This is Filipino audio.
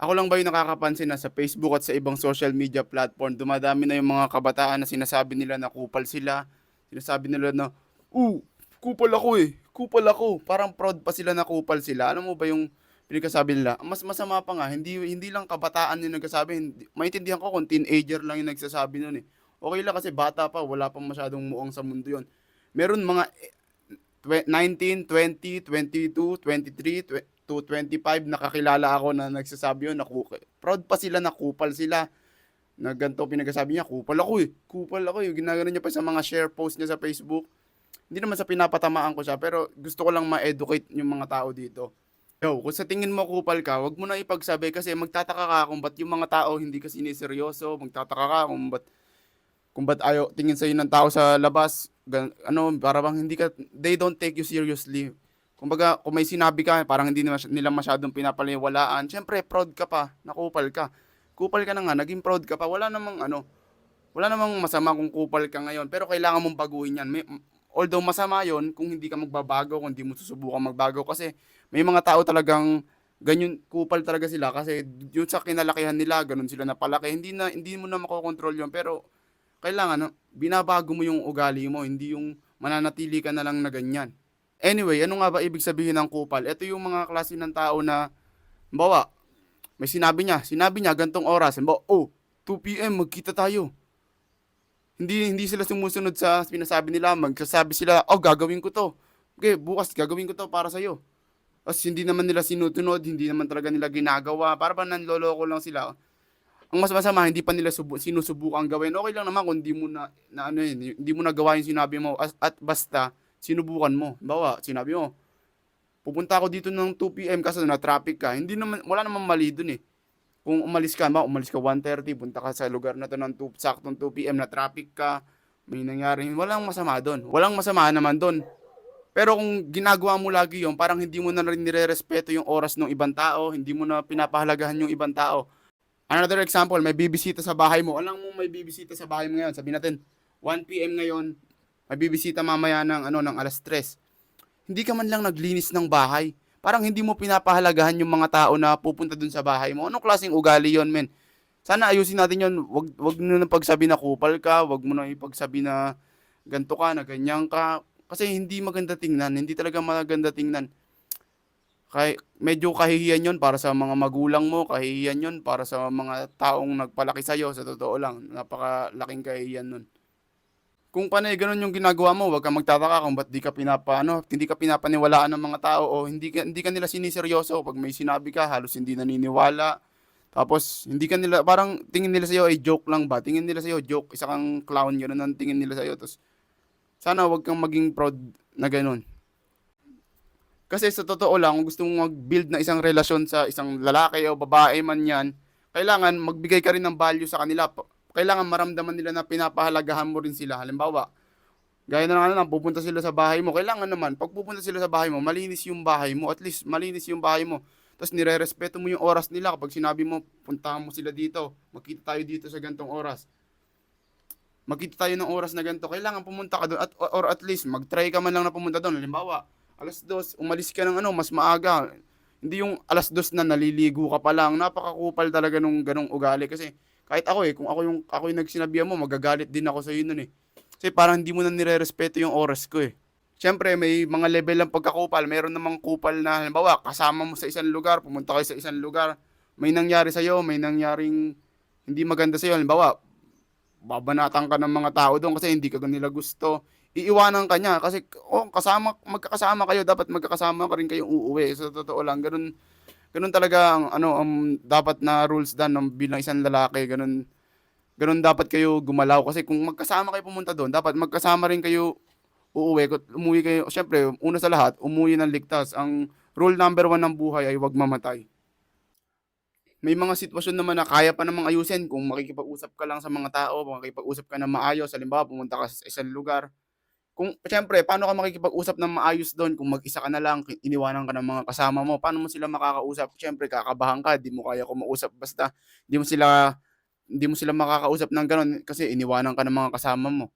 Ako lang ba yung nakakapansin na sa Facebook at sa ibang social media platform, dumadami na yung mga kabataan na sinasabi nila na kupal sila. Sinasabi nila na, uh, kupal ako eh. Kupal ako. Parang proud pa sila na kupal sila. Alam mo ba yung pinagkasabi nila? Mas masama pa nga, hindi, hindi lang kabataan yung nagsasabi. Hindi, maintindihan ko kung teenager lang yung nagsasabi nun eh. Okay lang kasi bata pa, wala pang masyadong muong sa mundo yon. Meron mga 19, 20, 22, 23, twe- to 25 nakakilala ako na nagsasabi yun na ku- proud pa sila na kupal sila. Na ganito pinagsasabi niya kupal ako eh kupal ako eh. Ginagano niya pa sa mga share post niya sa Facebook. Hindi naman sa pinapatamaan ko siya pero gusto ko lang ma-educate yung mga tao dito. Yo, kung sa tingin mo kupal ka, wag mo na ipagsabi kasi magtataka ka kung ba't yung mga tao hindi ka siniseryoso, magtataka ka kung ba't kung ba't ayaw tingin sa'yo ng tao sa labas, gan, ano, para bang hindi ka, they don't take you seriously. Kumbaga, kung may sinabi ka, parang hindi nila, masyadong pinapaliwalaan, syempre, proud ka pa, nakupal ka. Kupal ka na nga, naging proud ka pa, wala namang ano, wala namang masama kung kupal ka ngayon, pero kailangan mong baguhin yan. May, although masama yon kung hindi ka magbabago, kung hindi mo susubukan magbago, kasi may mga tao talagang ganyan kupal talaga sila kasi yun sa kinalakihan nila, ganun sila napalaki. Hindi na hindi mo na makokontrol yun, pero kailangan no, binabago mo yung ugali mo, hindi yung mananatili ka na lang na ganyan. Anyway, ano nga ba ibig sabihin ng kupal? Ito yung mga klase ng tao na, bawa, may sinabi niya, sinabi niya gantong oras, bawa, oh, 2 p.m. magkita tayo. Hindi hindi sila sumusunod sa pinasabi nila, magsasabi sila, oh, gagawin ko to. Okay, bukas gagawin ko to para sa iyo. Tapos hindi naman nila sinutunod, hindi naman talaga nila ginagawa. Para ba nanloloko lang sila. Ang mas masama, hindi pa nila subu- sinusubukan gawin. Okay lang naman kung hindi mo na, na ano yun, hindi mo nagawa yung sinabi mo at, at basta sinubukan mo. Bawa, sinabi mo, pupunta ako dito ng 2 p.m. kasi na traffic ka. Hindi naman, wala namang mali dun eh. Kung umalis ka, ba, umalis ka 1.30, punta ka sa lugar na to ng 2, saktong 2 p.m. na traffic ka, may nangyari, walang masama doon. Walang masama naman doon. Pero kung ginagawa mo lagi yon parang hindi mo na rin nire-respeto yung oras ng ibang tao, hindi mo na pinapahalagahan yung ibang tao. Another example, may bibisita sa bahay mo. Alam mo may bibisita sa bahay mo ngayon. Sabihin natin, 1 p.m. ngayon, may bibisita mamaya ng, ano, ng alas 3. Hindi ka man lang naglinis ng bahay. Parang hindi mo pinapahalagahan yung mga tao na pupunta dun sa bahay mo. Anong klaseng ugali yon men? Sana ayusin natin yon. Wag, wag mo na pagsabi na kupal ka. Wag mo na ipagsabi na ganto ka, na ganyan ka. Kasi hindi maganda tingnan. Hindi talaga maganda tingnan. Kay, medyo kahihiyan yon para sa mga magulang mo, kahihiyan yon para sa mga taong nagpalaki sa'yo, sa totoo lang. Napakalaking kahihiyan nun. Kung panay ganun yung ginagawa mo, wag kang magtataka kung ba't di ka pinapa, ano, hindi ka pinapaniwalaan ng mga tao o hindi ka, hindi ka nila siniseryoso. Pag may sinabi ka, halos hindi naniniwala. Tapos, hindi ka nila, parang tingin nila sa'yo ay joke lang ba? Tingin nila sa'yo, joke, isa kang clown, yun ang tingin nila sa'yo. Tapos, sana wag kang maging proud na ganun. Kasi sa totoo lang, kung gusto mong mag-build na isang relasyon sa isang lalaki o babae man yan, kailangan magbigay ka rin ng value sa kanila. Kailangan maramdaman nila na pinapahalagahan mo rin sila. Halimbawa, gaya na lang, pupunta sila sa bahay mo. Kailangan naman, pag pupunta sila sa bahay mo, malinis yung bahay mo. At least, malinis yung bahay mo. Tapos nire-respeto mo yung oras nila. Kapag sinabi mo, puntahan mo sila dito. Magkita tayo dito sa gantong oras. Magkita tayo ng oras na ganito. Kailangan pumunta ka doon. At, or at least, mag-try ka man lang na pumunta doon. Halimbawa, alas dos, umalis ka ng ano, mas maaga. Hindi yung alas dos na naliligo ka pa lang. Napakakupal talaga nung ganong ugali. Kasi kahit ako eh, kung ako yung, ako yung nagsinabihan mo, magagalit din ako sa iyo nun eh. Kasi parang hindi mo na nire-respeto yung oras ko eh. Siyempre, may mga level ng pagkakupal. Meron namang kupal na, halimbawa, kasama mo sa isang lugar, pumunta kayo sa isang lugar, may nangyari sa'yo, may nangyaring hindi maganda sa'yo. Halimbawa, babanatan ka ng mga tao doon kasi hindi ka nila gusto. Iiwanan ka niya kasi oh, kasama, magkakasama kayo, dapat magkakasama ka rin kayong uuwi. Sa totoo lang, ganun, ganun talaga ang ano, um, dapat na rules dan ng bilang isang lalaki, ganun, ganun dapat kayo gumalaw. Kasi kung magkasama kayo pumunta doon, dapat magkasama rin kayo uuwi. Umuwi kayo, syempre, una sa lahat, umuwi ng ligtas. Ang rule number one ng buhay ay huwag mamatay may mga sitwasyon naman na kaya pa namang ayusin kung makikipag-usap ka lang sa mga tao, makikipag-usap ka na maayos, halimbawa pumunta ka sa isang lugar. Kung siyempre, paano ka makikipag-usap ng maayos doon kung mag-isa ka na lang, iniwanan ka ng mga kasama mo, paano mo sila makakausap? Siyempre, kakabahan ka, di mo kaya kumausap basta di mo sila hindi mo sila makakausap ng ganun kasi iniwanan ka ng mga kasama mo.